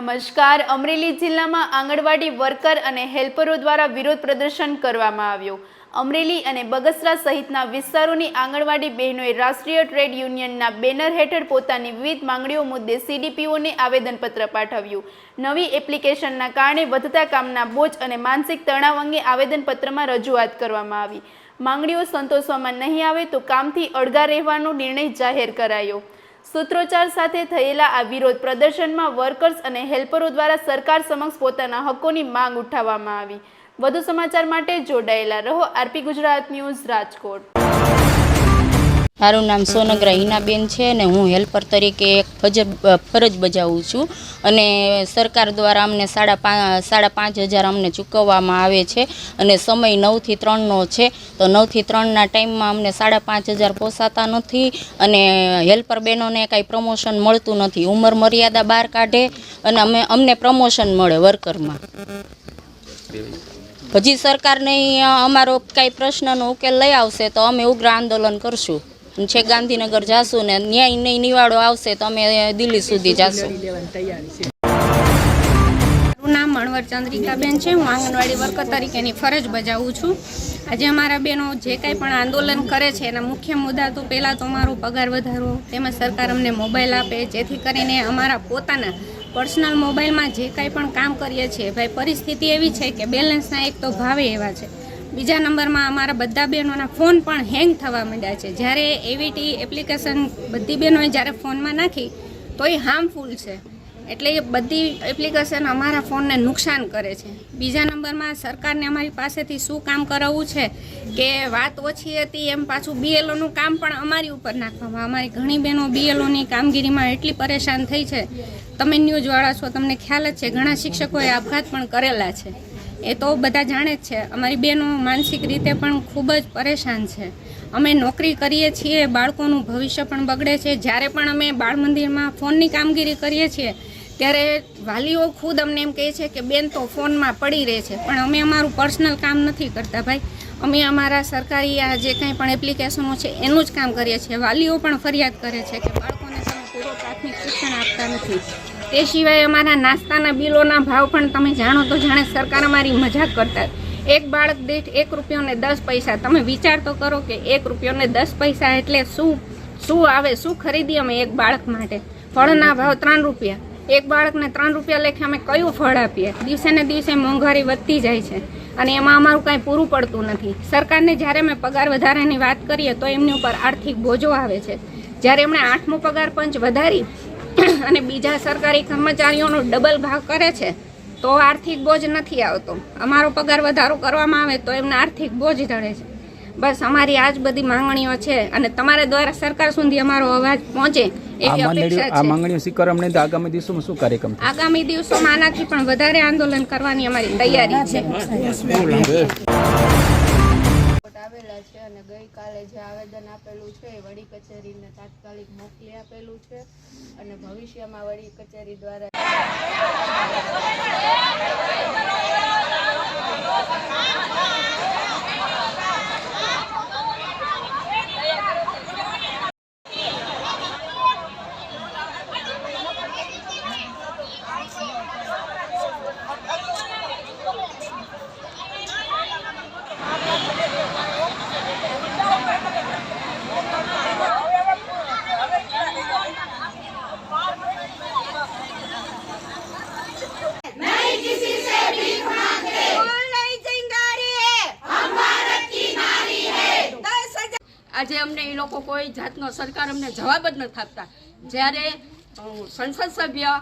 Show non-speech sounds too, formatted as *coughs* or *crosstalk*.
નમસ્કાર. અમરેલી જિલ્લામાં આંગણવાડી વર્કર અને હેલ્પરો દ્વારા વિરોધ પ્રદર્શન કરવામાં આવ્યું. અમરેલી અને બગસરા સહિતના વિસ્તારોની આંગણવાડી બહેનોએ રાષ્ટ્રીય ટ્રેડ યુનિયનના બેનર હેઠળ પોતાની વિવિધ માંગણીઓ મુદ્દે સીડીપીઓને આવેદનપત્ર પાઠવ્યું. નવી એપ્લિકેશનના કારણે વધતા કામના બોજ અને માનસિક તણાવ અંગે આવેદનપત્રમાં રજૂઆત કરવામાં આવી. માંગણીઓ સંતોષવામાં નહીં આવે તો કામથી અળગા રહેવાનો નિર્ણય જાહેર કરાયો. સૂત્રોચ્ચાર સાથે થયેલા આ વિરોધ પ્રદર્શનમાં વર્કર્સ અને હેલ્પરો દ્વારા સરકાર સમક્ષ પોતાના હકોની માંગ ઉઠાવવામાં આવી. વધુ સમાચાર માટે જોડાયેલા રહો આરપી ગુજરાત ન્યૂઝ રાજકોટ. મારું નામ સોનગરા હિનાબેન છે અને હું હેલ્પર તરીકે એક ફરજ બજાવું છું. અને સરકાર દ્વારા અમને સાડા પાંચ સાડા પાંચ હજાર અમને ચૂકવવામાં આવે છે અને સમય નવથી ત્રણનો છે. તો નવથી ત્રણના ટાઈમમાં અમને સાડા પાંચ હજાર પોસાતા નથી અને હેલ્પર બહેનોને કાંઈ પ્રમોશન મળતું નથી. ઉંમર મર્યાદા બહાર કાઢે અને અમે અમને પ્રમોશન મળે વર્કરમાં. હજી સરકારને અમારો કાંઈ પ્રશ્નનો ઉકેલ લઈ આવશે તો અમે ઉગ્ર આંદોલન કરશું. છેક ગાંધીનગર જાશું ને ન્યાય નહીં નિવાડો આવશે તો અમે દિલ્હી સુધી જાશું. મારું નામ મણવર ચંદ્રિકાબેન છે. હું આંગણવાડી વર્કર તરીકેની ફરજ બજાવું છું. આજે અમારા બહેનો જે કાંઈ પણ આંદોલન કરે છે, એના મુખ્ય મુદ્દા તો પહેલાં તો અમારો પગાર વધારો તેમજ સરકાર અમને મોબાઈલ આપે, જેથી કરીને અમારા પોતાના પર્સનલ મોબાઈલમાં જે કાંઈ પણ કામ કરીએ છીએ, ભાઈ પરિસ્થિતિ એવી છે કે બેલેન્સના એક તો ભાવે એવા છે. બીજા નંબરમાં અમારા બધા બહેનોના ફોન પણ હેંગ થવા માંડ્યા છે. જ્યારે એવીટી એપ્લિકેશન બધી બહેનોએ જ્યારે ફોનમાં નાખી તો એ હાર્મફુલ છે. એટલે એ બધી એપ્લિકેશન અમારા ફોનને નુકસાન કરે છે. બીજા નંબરમાં સરકારને અમારી પાસેથી શું કામ કરાવવું છે કે વાત ઓછી હતી, એમ પાછું બીએલઓનું કામ પણ અમારી ઉપર નાખવામાં. અમારી ઘણી બહેનો બીએલઓની કામગીરીમાં એટલી પરેશાન થઈ છે. તમે ન્યૂઝવાળા છો, તમને ખ્યાલ જ છે, ઘણા શિક્ષકોએ આપઘાત પણ કરેલા છે. એ તો બધા જાણે જ છે. અમારી બહેનો માનસિક રીતે પણ ખૂબ જ પરેશાન છે. અમે નોકરી કરીએ છીએ, બાળકોનું ભવિષ્ય પણ બગડે છે. જ્યારે પણ અમે બાળ મંદિરમાં ફોનની કામગીરી કરીએ છીએ, ત્યારે વાલીઓ ખુદ અમને એમ કહે છે કે, બેન, તો ફોનમાં પડી રહે છે. પણ અમે અમારું પર્સનલ કામ નથી કરતા ભાઈ. અમે અમારા સરકારી આ જે કંઈ પણ એપ્લિકેશનો છે, એનું જ કામ કરીએ છીએ. વાલીઓ પણ ફરિયાદ કરે છે કે, બાળકોને તમે પૂરો પ્રાથમિક શિક્ષણ આપતા નથી. તે સિવાય અમારા નાસ્તાના બિલોના ભાવ પણ તમે જાણો તો જાણે સરકાર અમારી મજાક કરતા એક બાળક દીઠ એક રૂપિયોને દસ પૈસા. તમે વિચાર તો કરો કે એક રૂપિયોને દસ પૈસા એટલે શું? શું આવે? શું ખરીદી અમે એક બાળક માટે? ફળના ભાવ ત્રણ રૂપિયા. એક બાળકને ત્રણ રૂપિયા લેખે અમે કયું ફળ આપીએ? દિવસે ને દિવસે મોંઘવારી વધતી જાય છે અને એમાં અમારું કાંઈ પૂરું પડતું નથી. સરકારને જ્યારે અમે પગાર વધારાની વાત કરીએ તો એમની ઉપર આર્થિક બોજો આવે છે. જ્યારે એમણે આઠમો પગાર પંચ વધારી *coughs* અને બીજા સરકારી કર્મચારીઓનો ડબલ ભાગ કરે છે તો આર્થિક બોજ નથી આવતો. અમારો પગાર વધારો કરવામાં આવે તો એમને આર્થિક બોજ ઢળે છે. બસ અમારી આ જ બધી માંગણીઓ છે અને તમારા દ્વારા સરકાર સુધી અમારો અવાજ પહોંચે એવી અપેક્ષા આ છે. માંગણીઓ સ્વીકારવા તો આગામી દિવસોમાં શું કાર્યક્રમ આગામી દિવસોમાં આનાથી પણ વધારે આંદોલન કરવાની અમારી તૈયારી છે. આવેલા છે અને ગઈકાલે જે આવેદન આપેલું છે એ વડી કચેરીને તાત્કાલિક મોકલી આપેલું છે અને ભવિષ્યમાં વડી કચેરી દ્વારા આજે અમને એ લોકો કોઈ જાતનો સરકાર અમને જવાબ જ નથી આપતા. જ્યારે સંસદ સભ્ય